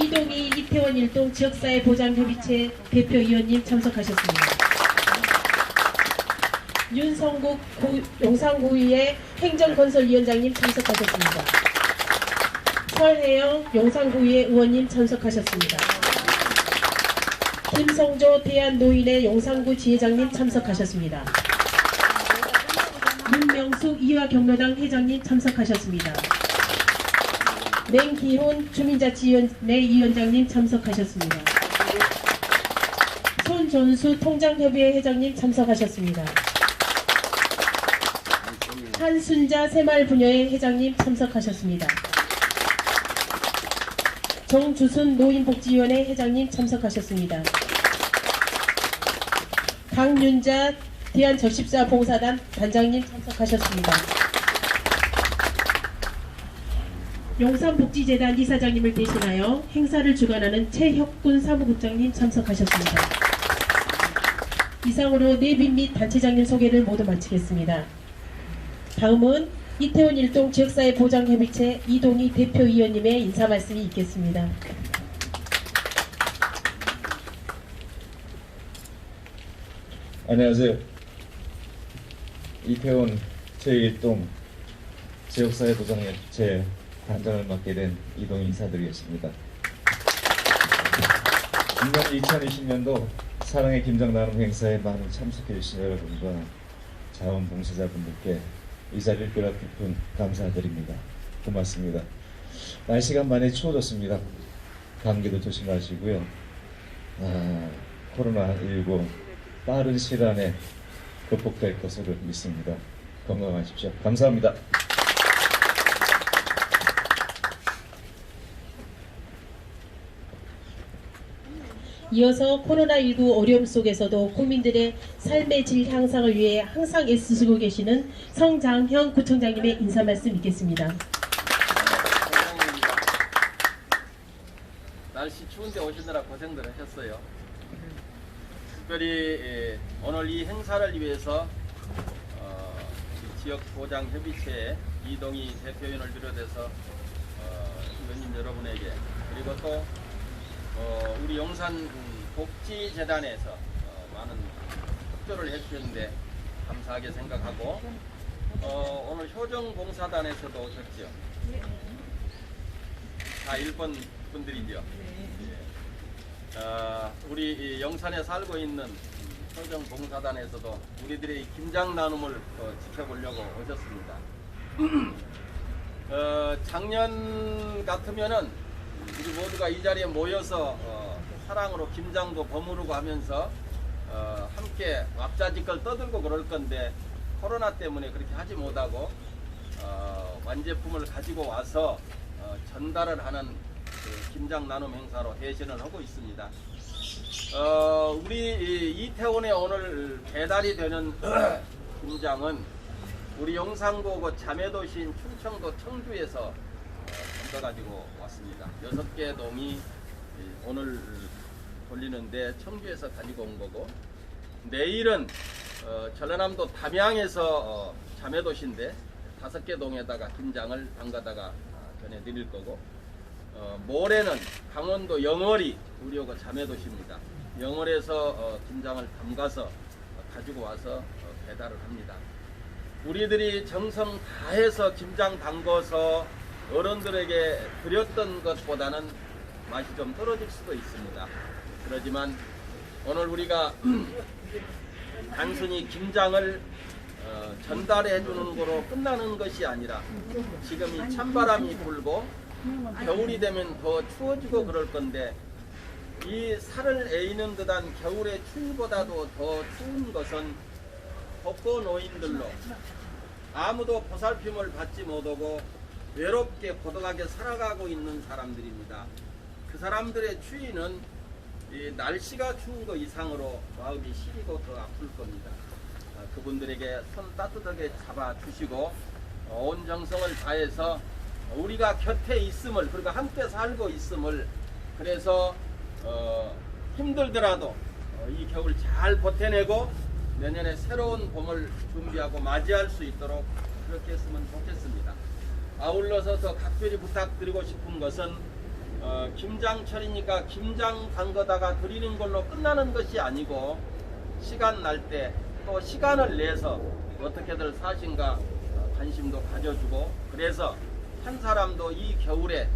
이동희 이태원 일동 지역사회 보장협의체 대표위원님 참석하셨습니다. 윤성국 고- 용산구의회 행정건설위원장님 참석하셨습니다. 설혜영 용산구의회 의원님 참석하셨습니다. 김성조 대한노인회 용산구 지회장님 참석하셨습니다. 문명숙 이화경로당 회장님 참석하셨습니다. 맹기훈 주민자치위원회 위원장님 참석하셨습니다. 손존수 통장협의회 회장님 참석하셨습니다. 한순자 새마을부녀회 회장님 참석하셨습니다. 정주순 노인복지위원회 회장님 참석하셨습니다. 강윤자 대한적십사 봉사단 단장님 참석하셨습니다. 용산복지재단 이사장님을 대신하여 행사를 주관하는 최혁군 사무국장님 참석하셨습니다. 이상으로 내빈 및 단체장님 소개를 모두 마치겠습니다. 다음은 이태원 일동 지역사회 보장협의체 이동희 대표위원님의 인사 말씀이 있겠습니다. 안녕하세요. 이태원 제1동 지역사회 보장협체 단장을 맡게 된 이동희 인사드리겠습니다. 작년 2020년도 사랑의 김장 나눔 행사에 많은 참석해 주신 여러분과 자원봉사자분들께 이 자리를 빌어 깊은 감사드립니다. 고맙습니다. 날씨가 많이 추워졌습니다. 감기도 조심하시고요. 아, 코로나19 빠른 시일 안에 극복될 것으로 믿습니다. 건강하십시오. 감사합니다. 이어서 코로나19 어려움 속에서도 국민들의 삶의 질 향상을 위해 항상 애쓰시고 계시는 성장형 구청장님의 인사 말씀 있겠습니다. 날씨 추운데 오시느라 고생들 하셨어요. 특별히 예, 오늘 이 행사를 위해서 어, 이 지역 보장 협의체 이동희 대표위원을 비롯해서 어, 의원님 여러분에게 그리고 또 어, 우리 용산 복지재단에서 어, 많은 협조를 해주셨는데 감사하게 생각하고 어, 오늘 효정봉사단에서도 오셨죠. 다 일본 분들이죠. 예. 어, 우리 이 영산에 살고 있는 효정 봉사단에서도 우리들의 이 김장 나눔을 어, 지켜보려고 오셨습니다. 어, 작년 같으면은 우리 모두가 이 자리에 모여서 어, 사랑으로 김장도 버무르고 하면서 어, 함께 앞자지껄 떠들고 그럴 건데 코로나 때문에 그렇게 하지 못하고 어, 완제품을 가지고 와서 어, 전달을 하는 그 김장 나눔 행사로 대신을 하고 있습니다. 어, 우리 이 이태원에 오늘 배달이 되는 김장은 우리 영상고 그 자매도시인 충청도 청주에서 가지고 왔습니다. 여섯 개 동이 이, 오늘 돌리는데 청주에서 가지고 온 거고 내일은 어, 전라남도 담양에서 어, 자매도시인데 다섯 개 동에다가 김장을 담가다가 아, 전해드릴 거고 어, 모레는 강원도 영월이 우리 요거 자매도시입니다. 영월에서 어, 김장을 담가서 어, 가지고 와서 어, 배달을 합니다. 우리들이 정성 다해서 김장 담궈서 어른들에게 드렸던 것보다는 맛이 좀 떨어질 수도 있습니다. 그렇지만 오늘 우리가 단순히 김장을 어, 전달해 주는 거로 끝나는 것이 아니라 지금 이 찬바람이 불고 겨울이 되면 더 추워지고 그럴 건데 이 살을 에이는 듯한 겨울의 추위보다도 더 추운 것은 독거 노인들로 아무도 보살핌을 받지 못하고 외롭게 고독하게 살아가고 있는 사람들입니다. 그 사람들의 추위는 이 날씨가 추운 것 이상으로 마음이 시리고 더 아플 겁니다. 아, 그분들에게 손 따뜻하게 잡아주시고 어, 온 정성을 다해서 우리가 곁에 있음을 그리고 함께 살고 있음을 그래서 어, 힘들더라도 어, 이 겨울 잘 버텨내고 내년에 새로운 봄을 준비하고 맞이할 수 있도록 그렇게 했으면 좋겠습니다. 아울러서 더 각별히 부탁드리고 싶은 것은 어, 김장철이니까 김장 담거다가 드리는 걸로 끝나는 것이 아니고 시간 날 때 또 시간을 내서 어떻게들 사신가 어, 관심도 가져주고 그래서 한 사람도 이 겨울에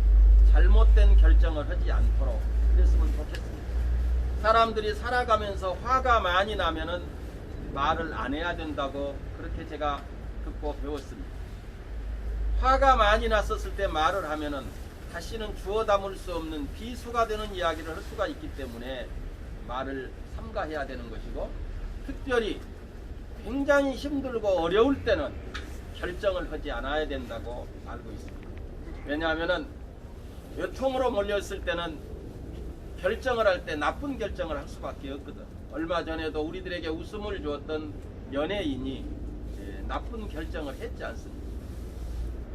잘못된 결정을 하지 않도록 그랬으면 좋겠습니다. 사람들이 살아가면서 화가 많이 나면은 말을 안 해야 된다고 그렇게 제가 듣고 배웠습니다. 화가 많이 났었을 때 말을 하면은 다시는 주워 담을 수 없는 비수가 되는 이야기를 할 수가 있기 때문에 말을 삼가해야 되는 것이고 특별히 굉장히 힘들고 어려울 때는 결정을 하지 않아야 된다고 알고 있습니다. 왜냐하면은 외통으로 몰렸을 때는 결정을 할 때 나쁜 결정을 할 수밖에 없거든. 얼마 전에도 우리들에게 웃음을 주었던 연예인이 예, 나쁜 결정을 했지 않습니까?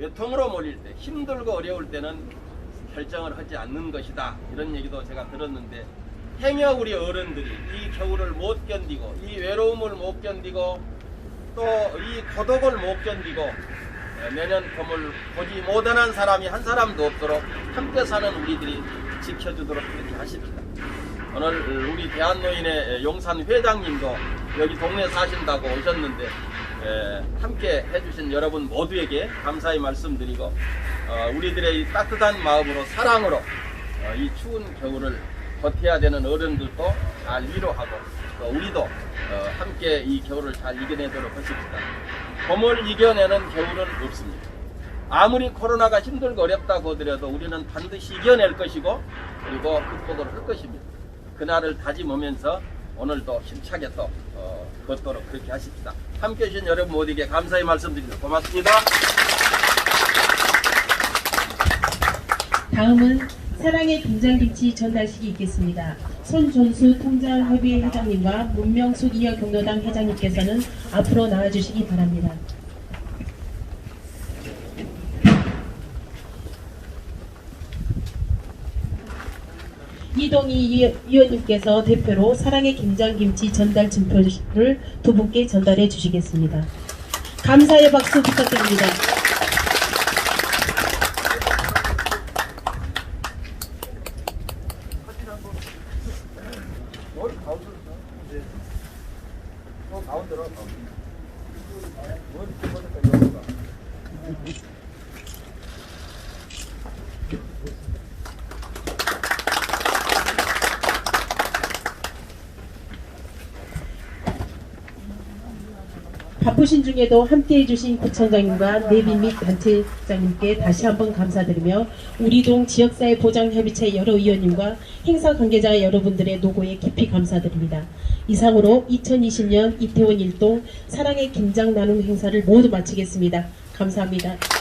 외통으로 몰릴 때 힘들고 어려울 때는 결정을 하지 않는 것이다 이런 얘기도 제가 들었는데 행여 우리 어른들이 이 겨울을 못 견디고 이 외로움을 못 견디고 또 이 고독을 못 견디고 에, 내년 봄을 보지 못하는 사람이 한 사람도 없도록 함께 사는 우리들이 지켜주도록 그렇게 하십시다. 오늘 우리 대한노인의 용산 회장님도 여기 동네 사신다고 오셨는데 에, 함께 해주신 여러분 모두에게 감사의 말씀드리고 어, 우리들의 이 따뜻한 마음으로 사랑으로 어, 이 추운 겨울을 버텨야 되는 어른들도 잘 위로하고 또 우리도 어, 함께 이 겨울을 잘 이겨내도록 하십시다. 봄을 이겨내는 겨울은 없습니다. 아무리 코로나가 힘들고 어렵다고 하더라도 우리는 반드시 이겨낼 것이고 그리고 극복을 할 것입니다. 그날을 다짐하면서 오늘도 힘차게 또 어, 걷도록 그렇게 하십시다. 함께 해주신 여러분 모두에게 감사의 말씀드립니다. 고맙습니다. 다음은 사랑의 김장김치 전달식이 있겠습니다. 손존수 통장협의회 회장님과 문명숙 이어 경로당 회장님께서는 앞으로 나와주시기 바랍니다. 이동희 위- 위원님께서 대표로 사랑의 김장김치 전달 증표를 두 분께 전달해 주시겠습니다. 감사의 박수 부탁드립니다. 뭘 가운데로 또 가운데로 뭘 이렇게 여기가 바쁘신 중에도 함께해 주신 구청장님과 내빈 및 단체장님께 다시 한번 감사드리며 우리 동 지역사회 보장협의체 여러 위원님과 행사 관계자 여러분들의 노고에 깊이 감사드립니다. 이상으로 2020년 이태원 일동 사랑의 김장 나눔 행사를 모두 마치겠습니다. 감사합니다.